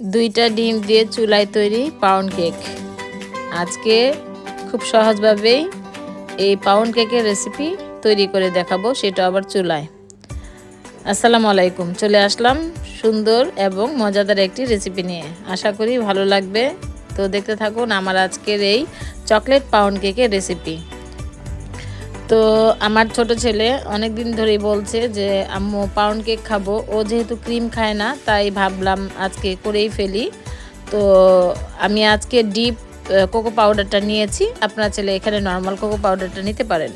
দুইটা ডিম দিয়ে চুলায় তৈরি পাউন্ড কেক। আজকে খুব সহজভাবেই এই পাউন্ড কেকের রেসিপি তৈরি করে দেখাবো, সেটা আবার চুলায়। আসসালামু আলাইকুম, চলে আসলাম সুন্দর এবং মজাদার একটি রেসিপি নিয়ে। আশা করি ভালো লাগবে। তো দেখতে থাকুন আমার আজকের এই চকলেট পাউন্ড কেকের রেসিপি। তো আমার ছোট ছেলে অনেক দিন ধরেই বলছে যে, আম্মু পাউন্ড কেক খাব। ও যেহেতু ক্রিম খায় না, তাই ভাবলাম আজকে করেই ফেলি। তো আমি আজকে ডিপ কোকো পাউডারটা নিয়েছি। আপনার ছেলে এখানে নর্মাল কোকো পাউডারটা নিতে পারেন।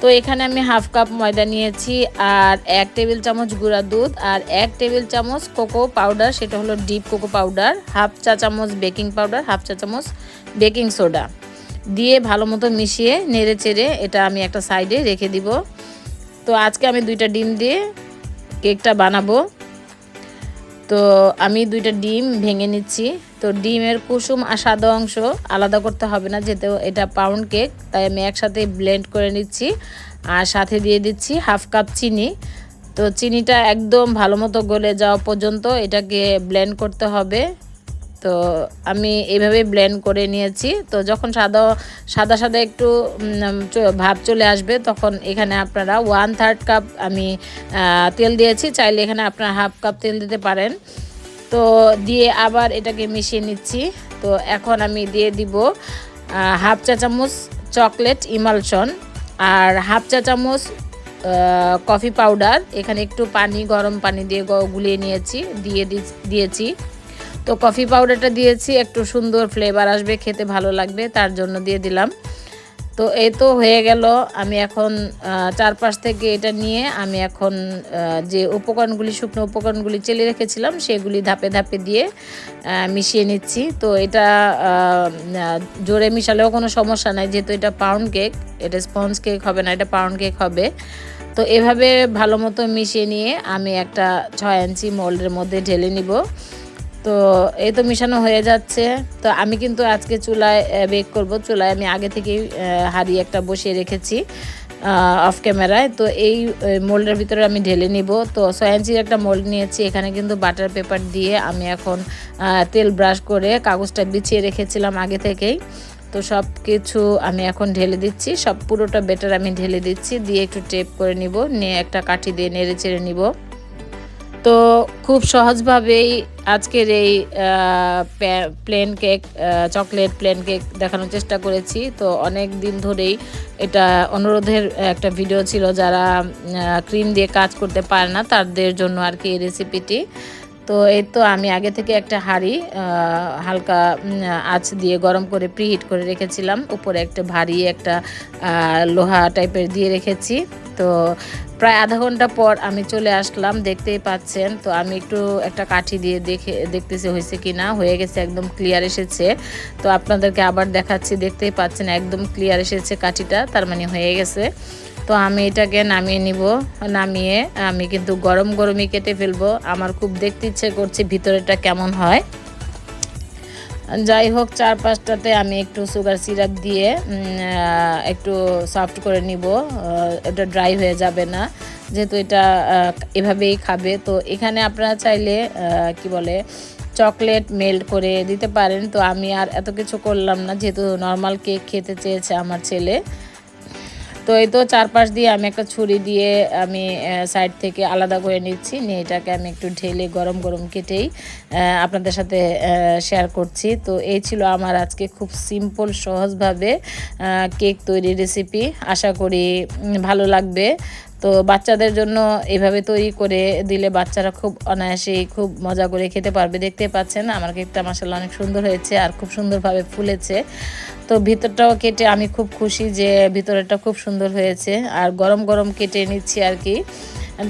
তো এখানে আমি হাফ কাপ ময়দা নিয়েছি আর এক টেবিল চামচ গুঁড়া দুধ আর এক টেবিল চামচ কোকো পাউডার। সেটা হলো ডিপ কোকো পাউডার, হাফ চা চামচ বেকিং পাউডার, হাফ চা চামচ বেকিং সোডা। দিয়ে ভালো মতো মিশিয়ে নেড়ে চেড়ে এটা আমি একটা সাইডে রেখে দিব। তো আজকে আমি দুইটা ডিম দিয়ে কেকটা বানাবো। তো আমি দুইটা ডিম ভেঙে নিচ্ছি। তো ডিমের কুসুম আর সাদা অংশ আলাদা করতে হবে না, যেহেতু এটা পাউন্ড কেক তাই আমি একসাথে ব্লেন্ড করে নিচ্ছি। আর সাথে দিয়ে দিচ্ছি হাফ কাপ চিনি। তো চিনিটা একদম ভালো মতো গলে যাওয়া পর্যন্ত এটাকে ব্লেন্ড করতে হবে। তো আমি এইভাবে ব্লেন্ড করে নিয়েছি। তো যখন সাদা সাদা সাদা একটু ভাব চলে আসবে, তখন এখানে আপনারা ওয়ান থার্ড কাপ আমি তেল দিয়েছি। চাইলে এখানে আপনারা হাফ কাপ তেল দিতে পারেন। তো দিয়ে আবার এটাকে মিশিয়ে নিচ্ছি। তো এখন আমি দিয়ে দিব হাফ চা চামচ চকলেট ইমালশন আর হাফ চা চামচ কফি পাউডার এখানে একটু পানি, গরম পানি দিয়ে গুলিয়ে নিয়েছি, দিয়ে দিয়েছি। তো কফি পাউডারটা দিয়েছি, একটু সুন্দর ফ্লেভার আসবে, খেতে ভালো লাগবে, তার জন্য দিয়ে দিলাম। তো এই তো হয়ে গেল, আমি এখন চারপাশ থেকে এটা নিয়ে আমি এখন যে উপকরণগুলি, শুকনো উপকরণগুলি চেলে রেখেছিলাম, সেগুলি ধাপে ধাপে দিয়ে মিশিয়ে নিচ্ছি। তো এটা জোরে মিশালেও কোনো সমস্যা নাই, যেহেতু এটা পাউন্ড কেক এটা স্পঞ্জ কেক হবে না, এটা পাউন্ড কেক হবে। তো এভাবে ভালো মতো মিশিয়ে নিয়ে আমি একটা ছয় ইঞ্চি মোল্ডের মধ্যে ঢেলে নিব। তো এই তো মিশানো হয়ে যাচ্ছে। তো আমি কিন্তু আজকে চুলায় বেক করব। চুলায় আমি আগে থেকেই হাড়ি একটা বসিয়ে রেখেছি অফ ক্যামেরায় তো এই মোল্ডের ভিতরে আমি ঢেলে নিব। তো সয়াঞ্চির একটা মোল্ড নিয়েছি। এখানে কিন্তু বাটার পেপার দিয়ে আমি এখন তেল ব্রাশ করে কাগজটা বিছিয়ে রেখেছিলাম আগে থেকেই। তো সব কিছু আমি এখন ঢেলে দিচ্ছি। সব পুরোটা বেটার আমি ঢেলে দিচ্ছি। দিয়ে একটু টেপ করে নিব। নিয়ে একটা কাঠি দিয়ে নেড়ে চেড়ে নিব। তো খুব সহজভাবেই আজকের এই plain cake chocolate plain cake দেখানোর চেষ্টা করেছি। তো অনেক দিন ধরেই এটা অনুরোধের একটা ভিডিও ছিল যারা ক্রিম দিয়ে কাজ করতে পারে না, তাদের জন্য আর কি এই রেসিপিটি তো এই তো আমি আগে থেকে একটা হাঁড়ি হালকা আঁচ দিয়ে গরম করে প্রিহিট করে রেখেছিলাম। উপরে একটা ভারী একটা লোহা টাইপের দিয়ে রেখেছি। তো প্রায় আধা ঘণ্টা পর আমি চলে আসলাম, দেখতেই পাচ্ছেন। তো আমি একটু একটা কাঠি দিয়ে দেখে, দেখতেছি হয়েছে কি না হয়ে গেছে, একদম ক্লিয়ার এসেছে। তো আপনাদেরকে আবার দেখাচ্ছি, দেখতেই পাচ্ছেন, একদম ক্লিয়ার এসেছে কাঠিটা। তার মানে হয়ে গেছে। তো আমি এটাকে নামিয়ে নিব, নামিয়ে আমি কিন্তু গরম গরমই কেটে ফেলব। আমার খুব দেখতে ইচ্ছে করছে ভিতরেটা কেমন হয়। যাই হোক চার পাঁচটাতে আমি একটু সুগার সিরাপ দিয়ে একটু সফট করে নিব। এটা ড্রাই হয়ে যাবে না। যেহেতু এটা এভাবেই খাবে। তো এখানে আপনারা চাইলে কি বলে চকলেট মেল্ট করে দিতে পারেন। তো আমি আর এত কিছু করলাম না। যেহেতু নর্মাল কেক খেতে চেয়েছে আমার ছেলে তো এই তো চারপাশ দিয়ে আমি একটা ছুরি দিয়ে আমি সাইড থেকে আলাদা করে নিচ্ছি। নিয়ে এটাকে আমি একটু ঢেলে গরম গরম কেটেই আপনাদের সাথে শেয়ার করছি। তো এই ছিল আমার আজকে খুব সিম্পল সহজভাবে কেক তৈরির রেসিপি আশা করি ভালো লাগবে। তো বাচ্চাদের জন্য এভাবে তৈরি করে দিলে বাচ্চারা খুব অনায়াসেই খুব মজা করে খেতে পারবে। দেখতে পাচ্ছেন, আমার কেকটা মাসাল্লাহ অনেক সুন্দর হয়েছে আর খুব সুন্দরভাবে ফুলেছে। তো ভিতরটাও কেটে আমি খুব খুশি যে ভিতরেটা খুব সুন্দর হয়েছে। আর গরম গরম কেটে নিচ্ছি আর কি।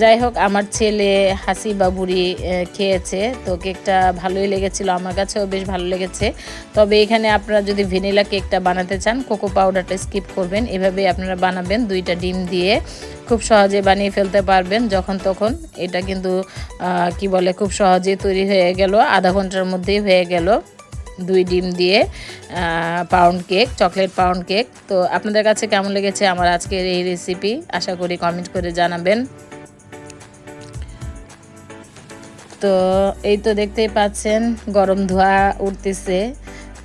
যাই হোক, আমার ছেলে হাসি বাবুরি খেয়েছে। তো কেকটা ভালোই লেগেছিল, আমার কাছেও বেশ ভালো লেগেছে। তবে এখানে আপনারা যদি ভ্যানিলা কেকটা বানাতে চান, কোকো পাউডারটা স্কিপ করবেন। এভাবে আপনারা বানাবেন দুইটা ডিম দিয়ে। খুব সহজে বানিয়ে ফেলতে পারবেন যখন তখন। এটা কিন্তু কি বলে, খুব সহজে তৈরি হয়ে গেল। আধা ঘণ্টার মধ্যেই হয়ে গেল। দুই ডিম দিয়ে pound cake chocolate pound cake তো আপনাদের কাছে কেমন লেগেছে আমার আজকের এই রেসিপি আশা করি কমেন্ট করে জানাবেন। তো এই তো দেখতেই পাচ্ছেন, গরম ধোয়া উঠতেছে।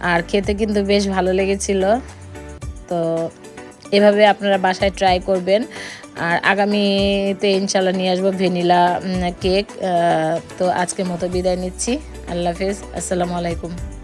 আর খেতে কিন্তু বেশ ভালো লেগেছিল। তো এভাবে আপনারা বাসায় ট্রাই করবেন। আর আগামীতে ইনশাল্লাহ নিয়ে আসব ভ্যানিলা কেক তো আজকের মতো বিদায় নিচ্ছি। আল্লাহ হাফেজ। আসসালামু আলাইকুম।